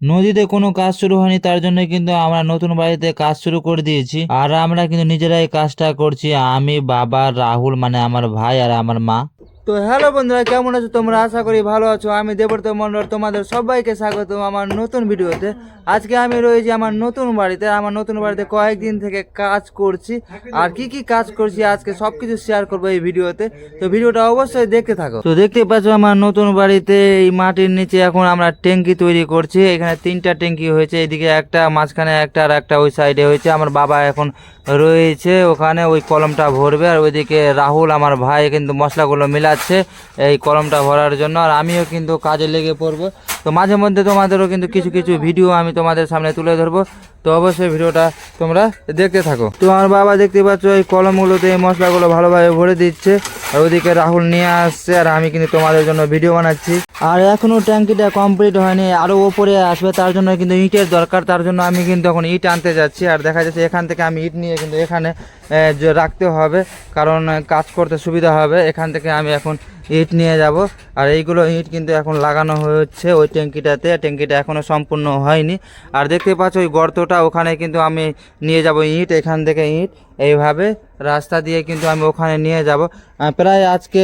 নদীতে কোনো কাজ শুরু হয়নি, তার জন্য কিন্তু আমরা নতুন বাড়িতে কাজ শুরু করে দিয়েছি। আর আমরা কিন্তু নিজেরাই কাজটা করছি, আমি, বাবা, রাহুল মানে আমার ভাই আর আমার মা। তো হ্যালো বন্ধুরা, কেমন আছো তোমরা? আশা করি ভালো আছো। আমি দেবর্ত মন্ডল তোমাদের সবাইকে স্বাগত আমার নতুন ভিডিওতে। আজকে আমি রয়েছি আমার নতুন বাড়িতে। আমার নতুন বাড়িতে কয়েকদিন থেকে কাজ করছি। আর কি কি কাজ করছি আজকে সবকিছু শেয়ার করব এই ভিডিওতে। তো ভিডিওটা অবশ্যই দেখতে থাকো। তো দেখতে পাচ্ছ আমার নতুন বাড়িতে এই মাটির নিচে এখন আমরা ট্যাঙ্কি তৈরি করছি। এখানে তিনটা ট্যাঙ্কি হয়েছে, এদিকে একটা, মাঝখানে একটা আর একটা ওই সাইডে হয়েছে। আমার বাবা এখন রয়েছে, ওখানে ওই কলমটা ভরবে। আর ওইদিকে রাহুল, আমার ভাই কিন্তু মশলাগুলো মিলাচ্ছে এই কলমটা ভরার জন্য। আর আমিও কিন্তু কাজে লেগে পড়ব। তো মাঝে মধ্যে তোমাদেরও কিন্তু কিছু কিছু ভিডিও আমি তোমাদের সামনে তুলে ধরবো। তো অবশ্যই ভিডিওটা তোমরা দেখতে থাকো। তো আমার বাবা দেখতে পাচ্ছ, এই কলমগুলোতে এই মশলাগুলো ভালোভাবে ভরে দিচ্ছে। আর ওদিকে রাহুল নিয়ে আসছে, আর আমি কিন্তু তোমাদের জন্য ভিডিও বানাচ্ছি। আর এখনও ট্যাঙ্কিটা কমপ্লিট হয়নি আরও ওপরে আসবে, তার জন্য কিন্তু ইটের দরকার, তার জন্য আমি কিন্তু এখন ইট আনতে যাচ্ছি। আর দেখা যাচ্ছে এখান থেকে আমি ইট নিয়ে কিন্তু এখানে রাখতে হবে, কারণ, কাজ করতে সুবিধা হবে। এখান থেকে আমি এখন ইট নিয়ে যাব। আর এইগুলো ইট কিন্তু এখন লাগানো হচ্ছে ওই ট্যাঙ্কিটাতে। ট্যাঙ্কিটা এখনও সম্পূর্ণ হয়নি। আর দেখতে পাচ্ছ ওই গর্তটা, ওখানে কিন্তু আমি নিয়ে যাব ইট, এখান থেকে ইট। এইভাবে রাস্তা দিয়ে কিন্তু আমি ওখানে নিয়ে যাব। প্রায় আজকে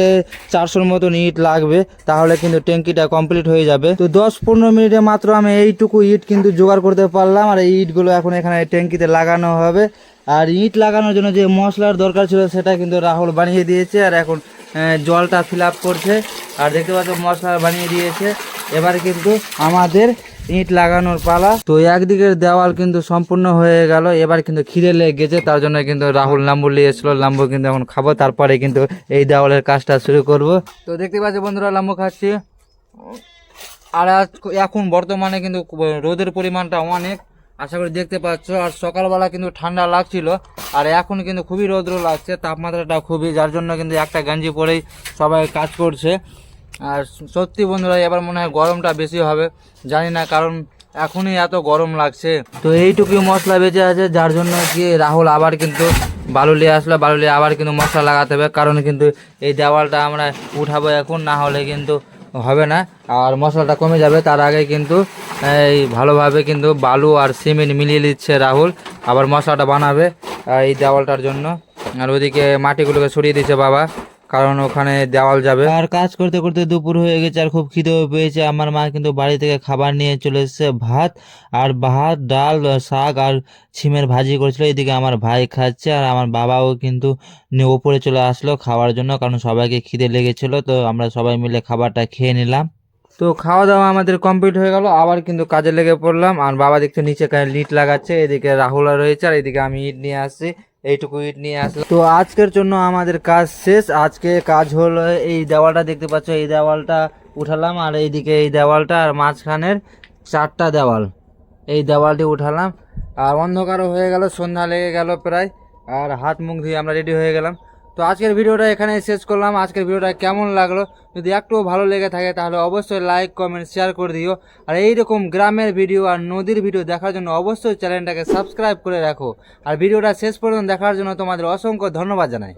চারশোর মতন ইট লাগবে, তাহলে কিন্তু ট্যাঙ্কিটা কমপ্লিট হয়ে যাবে। তো দশ পনেরো মিনিটে মাত্র আমি এইটুকু ইট কিন্তু জোগাড় করতে পারলাম। আর এই ইটগুলো এখন এখানে ট্যাঙ্কিতে লাগানো হবে। আর ইট লাগানোর জন্য যে মশলার দরকার ছিল, সেটা কিন্তু রাহুল বানিয়ে দিয়েছে। আর এখন জলটা ফিল করছে। আর দেখতে পাচ্ছ, মশলা বানিয়ে দিয়েছে। এবার কিন্তু আমাদের ইট লাগানোর পালা। তো একদিকের দেওয়াল কিন্তু সম্পূর্ণ হয়ে গেল। এবার কিন্তু খিদে লেগে গেছে। তার জন্য কিন্তু রাহুল লাম্বু নিয়ে এসেছিল লাম্বু কিন্তু এখন খাব। তারপরে কিন্তু এই দেওয়ালের কাজটা শুরু করব। তো দেখতে পাচ্ছ, বন্ধুরা, লাম্বু খাচ্ছি। আর এখন বর্তমানে কিন্তু রোদের পরিমাণটা অনেক। আশা করি দেখতে পাচ্ছ। আর সকালবেলা কিন্তু ঠান্ডা লাগছিল। আর এখন কিন্তু খুবই রৌদ্র লাগছে তাপমাত্রাটা খুবই, যার জন্য কিন্তু একটা গেঞ্জি পরেই সবাই কাজ করছে। আর সত্যি বন্ধুরা, এবার মনে হয় গরমটা বেশি হবে। জানি না, কারণ এখনই এত গরম লাগছে। তো এইটুকুই মশলা বেঁচে আছে, যার জন্য কি রাহুল আবার কিন্তু বালু নিয়ে আসলো। বালু নিয়ে আবার কিন্তু মশলা লাগাতে হবে, কারণ কিন্তু এই দেওয়ালটা আমরা উঠাবো এখন, না হলে কিন্তু হবে না। আর মশলাটা কমে যাবে, তার আগে কিন্তু এই ভালোভাবে কিন্তু বালু আর সিমেন্ট মিলিয়ে দিচ্ছে রাহুল। আবার মশলাটা বানাবে এই দেওয়ালটার জন্য। আর ওদিকে মাটিগুলোকে ছড়িয়ে দিচ্ছে বাবা। কারণ ওখানে দেওয়াল যাবে। আর কাজ করতে করতে দুপুর হয়ে গেছে আর খুব খিদেও পেয়েছে। আমার মা কিন্তু বাড়ি থেকে খাবার নিয়ে চলে এসেছে, ভাত আর ভাত, ডাল, শাক আর ছিমের ভাজি করেছিল। এদিকে আমার ভাই খাচ্ছে আর আমার বাবাও কিন্তু ওপরে চলে আসলো খাওয়ার জন্য কারণ সবাইকে খিদে লেগেছিল। তো আমরা সবাই মিলে খাবারটা খেয়ে নিলাম। তো খাওয়া দাওয়া আমাদের কমপ্লিট হয়ে গেল। আবার কিন্তু কাজে লেগে পড়লাম। আর বাবা দেখতে নিচে লিট লাগাচ্ছে। এদিকে রাহুল রয়েছে আর এদিকে আমি ইট নিয়ে আসছি। এইটুকু ইট নিয়ে আসলাম। তো আজকের জন্য আমাদের কাজ শেষ। আজকে কাজ হলো এই দেওয়ালটা দেখতে পাচ্ছ, এই দেওয়ালটা উঠালাম আর এইদিকে এই দেওয়ালটা আর মাঝখানের চারটা দেওয়াল। এই দেওয়ালটি উঠালাম। আর অন্ধকারও হয়ে গেল, সন্ধ্যা লেগে গেল প্রায়। আর হাত মুখ ধুয়ে আমরা রেডি হয়ে গেলাম। তো আজকের ভিডিওটা এখানে শেষ করলাম। আজকের ভিডিওটা কেমন লাগল? যদি একটুও ভালো লেগে থাকে, তাহলে অবশ্যই লাইক কমেন্ট শেয়ার করে দিও। আর এইরকম গ্রামের ভিডিও আর নদীর ভিডিও দেখার জন্য অবশ্যই চ্যানেলটাকে সাবস্ক্রাইব করে রাখো। আর ভিডিওটা শেষ পর্যন্ত দেখার জন্য তোমাদের অসংখ্য ধন্যবাদ জানাই।